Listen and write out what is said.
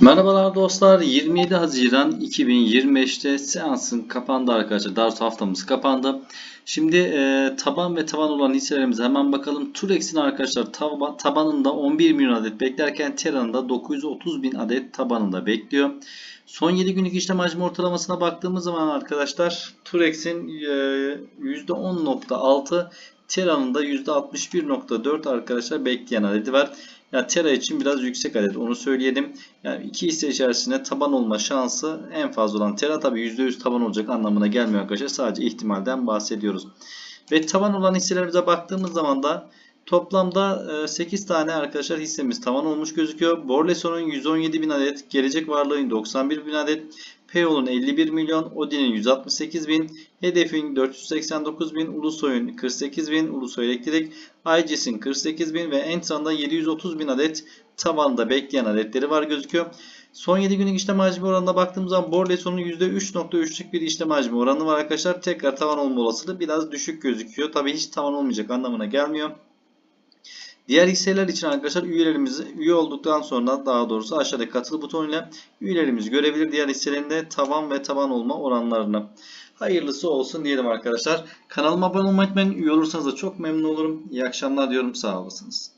Merhabalar dostlar. 27 Haziran 2025'te seansın kapandı arkadaşlar. Daha haftamız kapandı. Şimdi e, taban ve taban olan hisselerimize hemen bakalım. Turex'in arkadaşlar taba, tabanında 11 milyon adet beklerken Terra'nın 930 bin adet tabanında bekliyor. Son 7 günlük işlem hacmi ortalamasına baktığımız zaman arkadaşlar Turex'in e, %10.6 Terra'nın da %61.4 arkadaşlar bekleyen adedi var. Yani Terra için biraz yüksek adet onu söyleyelim. Yani iki hisse içerisinde taban olma şansı en fazla olan Terra tabi %100 taban olacak anlamına gelmiyor arkadaşlar. Sadece ihtimalden bahsediyoruz. Ve taban olan hisselerimize baktığımız zaman da toplamda 8 tane arkadaşlar hissemiz tavan olmuş gözüküyor. Borleso'nun 117 bin adet, Gelecek Varlığı'nın 91 bin adet, Payol'un 51 milyon, Odin'in 168 bin, Hedef'in 489 bin, Ulusoy'un 48 bin, Ulusoy Elektrik, IGES'in 48 bin ve Entran'da 730 bin adet tabanda bekleyen adetleri var gözüküyor. Son 7 günlük işlem hacmi oranına baktığımız zaman Borleso'nun %3.3'lük bir işlem hacmi oranı var arkadaşlar. Tekrar tavan olma olasılığı biraz düşük gözüküyor. Tabi hiç tavan olmayacak anlamına gelmiyor. Diğer hisseler için arkadaşlar üyelerimiz üye olduktan sonra daha doğrusu aşağıdaki katıl butonuyla üyelerimiz görebilir. Diğer hisselerin de tavan ve taban olma oranlarını. Hayırlısı olsun diyelim arkadaşlar. Kanalıma abone olmayı unutmayın. Üye olursanız da çok memnun olurum. İyi akşamlar diyorum. Sağ olasınız.